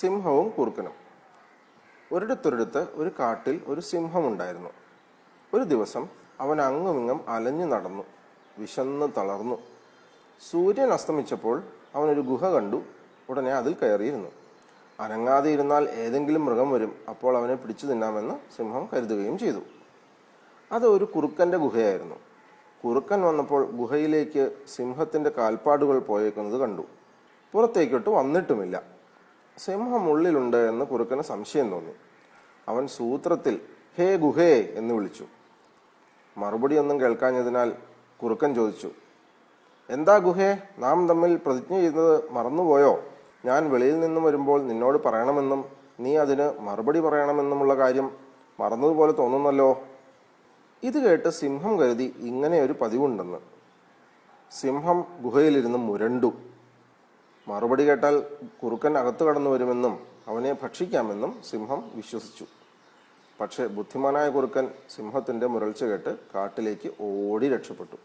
സിംഹവും കുറുക്കനും. ഒരിടത്തൊരിടത്ത് ഒരു കാട്ടിൽ ഒരു സിംഹമുണ്ടായിരുന്നു. ഒരു ദിവസം അവൻ അങ്ങുമിങ്ങും അലഞ്ഞു നടന്നു വിശന്ന് തളർന്നു. സൂര്യൻ അസ്തമിച്ചപ്പോൾ അവനൊരു ഗുഹ കണ്ടു ഉടനെ അതിൽ കയറിയിരുന്നു. അനങ്ങാതെ ഇരുന്നാൽ ഏതെങ്കിലും മൃഗം വരും അപ്പോൾ അവനെ പിടിച്ചു തിന്നാമെന്ന് സിംഹം കരുതുകയും ചെയ്തു. അത് ഒരു കുറുക്കന്റെ ഗുഹയായിരുന്നു. കുറുക്കൻ വന്നപ്പോൾ ഗുഹയിലേക്ക് സിംഹത്തിന്റെ കാൽപ്പാടുകൾ പോയേക്കുന്നത് കണ്ടു. പുറത്തേക്കോട്ട് വന്നിട്ടുമില്ല. സിംഹം ഉള്ളിലുണ്ട് എന്ന് കുറുക്കന് സംശയം തോന്നി. അവൻ സൂത്രത്തിൽ ഹേ ഗുഹേ എന്ന് വിളിച്ചു. മറുപടി ഒന്നും കേൾക്കാഞ്ഞതിനാൽ കുറുക്കൻ ചോദിച്ചു എന്താ ഗുഹേ? നാം തമ്മിൽ പ്രതിജ്ഞ ചെയ്യുന്നത് മറന്നുപോയോ? ഞാൻ വെളിയിൽ നിന്നും വരുമ്പോൾ നിന്നോട് പറയണമെന്നും നീ അതിന് മറുപടി പറയണമെന്നുമുള്ള കാര്യം മറന്നതുപോലെ തോന്നുന്നല്ലോ? ഇത് കേട്ട് സിംഹം കരുതി ഇങ്ങനെ ഒരു പതിവുണ്ടെന്ന്. സിംഹം ഗുഹയിലിരുന്ന് മുരണ്ടു. മറുപടി കേട്ടാൽ കുറുക്കൻ അകത്തു കടന്നു വരുമെന്നും അവനെ ഭക്ഷിക്കാമെന്നും സിംഹം വിശ്വസിച്ചു. പക്ഷെ ബുദ്ധിമാനായ കുറുക്കൻ സിംഹത്തിന്റെ മുരൾച്ച കേട്ട് കാട്ടിലേക്ക് ഓടി രക്ഷപ്പെട്ടു.